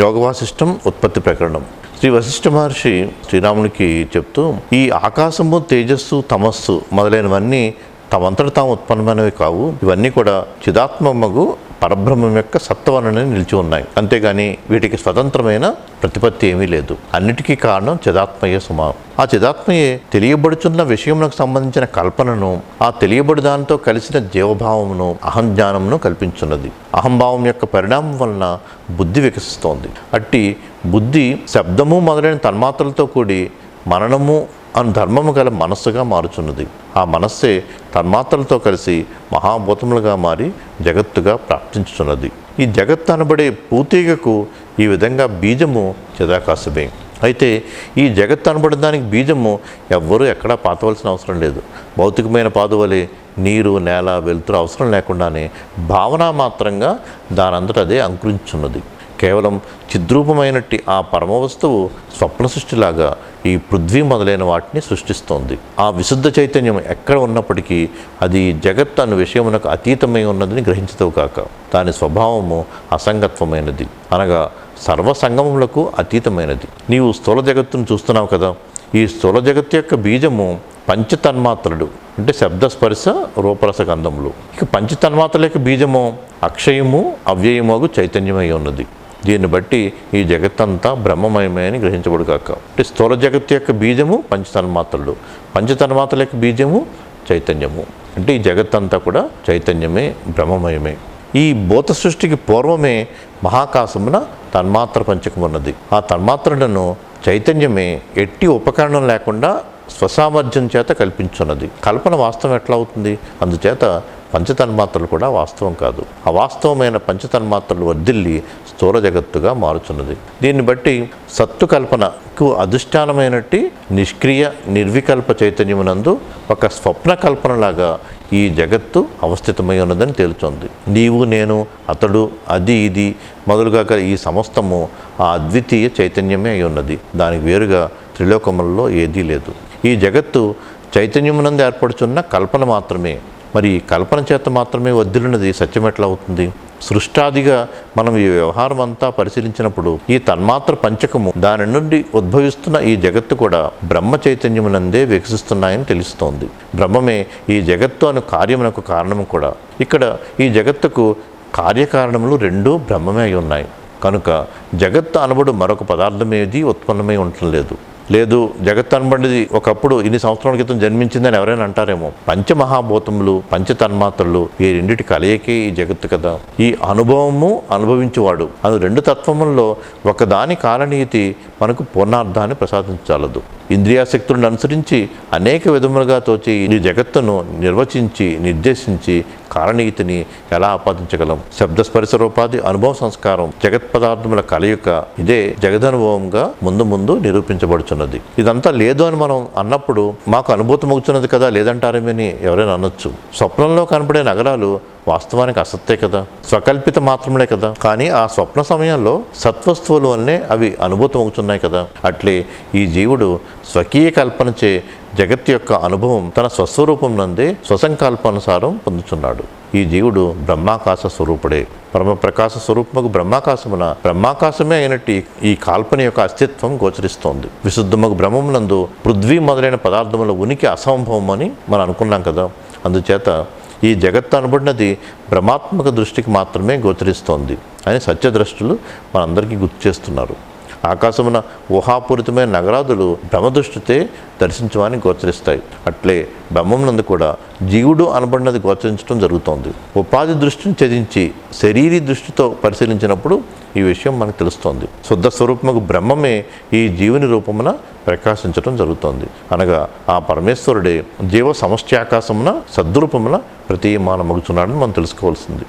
యోగ వాసిష్టం ఉత్పత్తి ప్రకరణం. శ్రీ వశిష్ఠ మహర్షి శ్రీరామునికి చెప్తూ ఈ ఆకాశము తేజస్సు తమస్సు మొదలైనవన్నీ తమంతట తాము ఉత్పన్నమైనవి కావు. ఇవన్నీ కూడా చిదాత్మమ్మకు పరబ్రహ్మం యొక్క సత్వనని నిలిచి ఉన్నాయి. అంతేగాని వీటికి స్వతంత్రమైన ప్రతిపత్తి ఏమీ లేదు. అన్నిటికీ కారణం చిదాత్మయే సుమా ఆ చిదాత్మయే తెలియబడుచున్న విషయమునకు సంబంధించిన కల్పనను ఆ తెలియబడు దానితో కలిసిన జీవభావమును అహం జ్ఞానమును కల్పించున్నది. అహంభావం యొక్క పరిణామం వలన బుద్ధి వికసిస్తోంది. అట్టి బుద్ధి శబ్దము మొదలైన తన్మాత్రలతో కూడి మననము అను ధర్మము గల మనస్సుగా మారుచున్నది. ఆ మనస్సే తన్మాత్రలతో కలిసి మహాభూతములుగా మారి జగత్తుగా ప్రాప్తించుతున్నది ఈ జగత్తు అనబడే పూతీగకు ఈ విధంగా బీజము చిదాకాశమే అయితే ఈ జగత్తు అనబడడానికి దానికి బీజము ఎవ్వరూ ఎక్కడా పాతవలసిన అవసరం లేదు. భౌతికమైన పాదువలే నీరు నేల వెలుతురు అవసరం లేకుండానే భావన మాత్రంగా దానంతట అదే అంకురించున్నది కేవలం చిద్రూపమైనట్టి ఆ పరమవస్తువు స్వప్న సృష్టిలాగా ఈ పృథ్వీ మొదలైన వాటిని సృష్టిస్తోంది. ఆ విశుద్ధ చైతన్యం ఎక్కడ ఉన్నప్పటికీ అది జగత్ అను విషయమునకు అతీతమై ఉన్నదని గ్రహించదవు కాక దాని స్వభావము అసంగత్వమైనది. అనగా సర్వసంగములకు అతీతమైనది. నీవు స్థూల జగత్తును చూస్తున్నావు కదా. ఈ స్థూల జగత్తు యొక్క బీజము పంచతన్మాత్రలు అంటే శబ్దస్పర్శ రూపరస గంధములు. ఇక పంచతన్మాత్రల యొక్క బీజము అక్షయము అవ్యయమగు చైతన్యమై ఉన్నది. దీన్ని బట్టి ఈ జగత్తంతా బ్రహ్మమయమే అని గ్రహించబడు కాక అంటే స్థూల జగత్తు యొక్క బీజము పంచతన్మాత్రలు. పంచతన్మాత్రల యొక్క బీజము చైతన్యము. అంటే ఈ జగత్తంతా కూడా చైతన్యమే బ్రహ్మమయమే. ఈ భూత సృష్టికి పూర్వమే మహాకాశమున తన్మాత్ర పంచకం ఉన్నది. ఆ తన్మాత్రలను చైతన్యమే ఎట్టి ఉపకరణం లేకుండా స్వసామర్థ్యం చేత కల్పించున్నది. కల్పన వాస్తవం ఎట్లా అవుతుంది? అందుచేత పంచతన్మాత్రలు కూడా వాస్తవం కాదు. అవాస్తవమైన పంచతన్మాత్రలు వర్ధిల్లి స్థూల జగత్తుగా మారుచున్నది. దీన్ని బట్టి సత్తు కల్పనకు అధిష్టానమైనట్టి నిష్క్రియ నిర్వికల్ప చైతన్యమునందు ఒక స్వప్న కల్పనలాగా ఈ జగత్తు అవస్థితమై ఉన్నదని తేల్చొంది నీవు నేను అతడు అది ఇది మొదలుగా ఈ సమస్తము ఆ అద్వితీయ చైతన్యమే అయి ఉన్నది. దానికి వేరుగా త్రిలోకములలో ఏదీ లేదు. ఈ జగత్తు చైతన్యమునందు ఏర్పడుచున్న కల్పన మాత్రమే. మరి కల్పన చేత మాత్రమే వద్దులున్నది సత్యం ఎట్లా అవుతుంది సృష్టాదిగా మనం ఈ వ్యవహారం అంతా పరిశీలించినప్పుడు ఈ తన్మాత్ర పంచకము దాని నుండి ఉద్భవిస్తున్న ఈ జగత్తు కూడా బ్రహ్మ చైతన్యమునందే వికసిస్తున్నాయని తెలుస్తోంది. బ్రహ్మమే ఈ జగత్తు అను కార్యమునకు కారణము కూడా. ఇక్కడ ఈ జగత్తుకు కార్యకారణములు రెండూ బ్రహ్మమే అయి ఉన్నాయి. కనుక జగత్తు అనబడు మరొక పదార్థమేది ఉత్పన్నమై ఉండటం లేదు. లేదు జగత్ ఒకప్పుడు ఇన్ని సంవత్సరాల క్రితం జన్మించిందని ఎవరైనా అంటారేమో. పంచమహాభూతములు పంచతన్మాత్రలు ఈ రెండిటి కలయికే ఈ జగత్తు కదా. ఈ అనుభవము అనుభవించేవాడు. అది రెండు తత్వముల్లో ఒకదాని కాలనీతి మనకు పూర్ణార్థాన్ని ప్రసాదించాలదు ఇంద్రియాశక్తులను అనుసరించి అనేక విధములుగా తోచి ఈ జగత్తును నిర్వచించి నిర్దేశించి కారణీతిని ఎలా ఆపాదించగలం? శబ్దస్పరిశ రూపాది అనుభవ సంస్కారం జగత్ పదార్థముల కలయిక ఇదే జగదనుభవంగా ముందు ముందు నిరూపించబడుచున్నది. ఇదంతా లేదు అని మనం అన్నప్పుడు మాకు అనుభూతి అవుతున్నది కదా లేదంటారేమని ఎవరైనా అనొచ్చు. స్వప్నంలో కనపడే నగరాలు వాస్తవానికి అసత్తే కదా? స్వకల్పిత మాత్రమే కదా? కానీ ఆ స్వప్న సమయంలో సత్వస్తువుల వల్లనే అవి అనుభూతం అవుతున్నాయి కదా? అట్లే ఈ జీవుడు స్వకీయ కల్పనచే జగత్ యొక్క అనుభవం తన స్వస్వరూపం నందే స్వసంకల్పానుసారం పొందుతున్నాడు ఈ జీవుడు బ్రహ్మాకాశ స్వరూపుడే. పరమ ప్రకాశ స్వరూపముకు బ్రహ్మాకాశమున బ్రహ్మాకాశమే అయినట్టు ఈ కాల్పన యొక్క అస్తిత్వం గోచరిస్తోంది. విశుద్ధముకు బ్రహ్మమునందు పృథ్వీ మొదలైన పదార్థముల ఉనికి అసంభవం అని మనం అనుకున్నాం కదా? అందుచేత ఈ జగత్తు అనబడినది భ్రమాత్మక దృష్టికి మాత్రమే గోచరిస్తోంది అని సత్యద్రష్టులు మనందరికీ గుర్తు చేస్తున్నారు. ఆకాశమున ఊహాపూరితమైన నగరాదులు భ్రమదృష్టితే దర్శించమని గోచరిస్తాయి. అట్లే బ్రహ్మమునందు కూడా జీవుడు అనబడినది గోచరించడం జరుగుతోంది. ఉపాధి దృష్టిని త్యజించి శరీరీ దృష్టితో పరిశీలించినప్పుడు ఈ విషయం మనకు తెలుస్తోంది. శుద్ధ స్వరూపముకు బ్రహ్మమే ఈ జీవుని రూపమున ప్రకాశించడం జరుగుతోంది. అనగా ఆ పరమేశ్వరుడే జీవ సమష్ట్యాకాశమున సద్రూపమున ప్రతీయమానమగుచున్నాడని మనం తెలుసుకోవాల్సింది.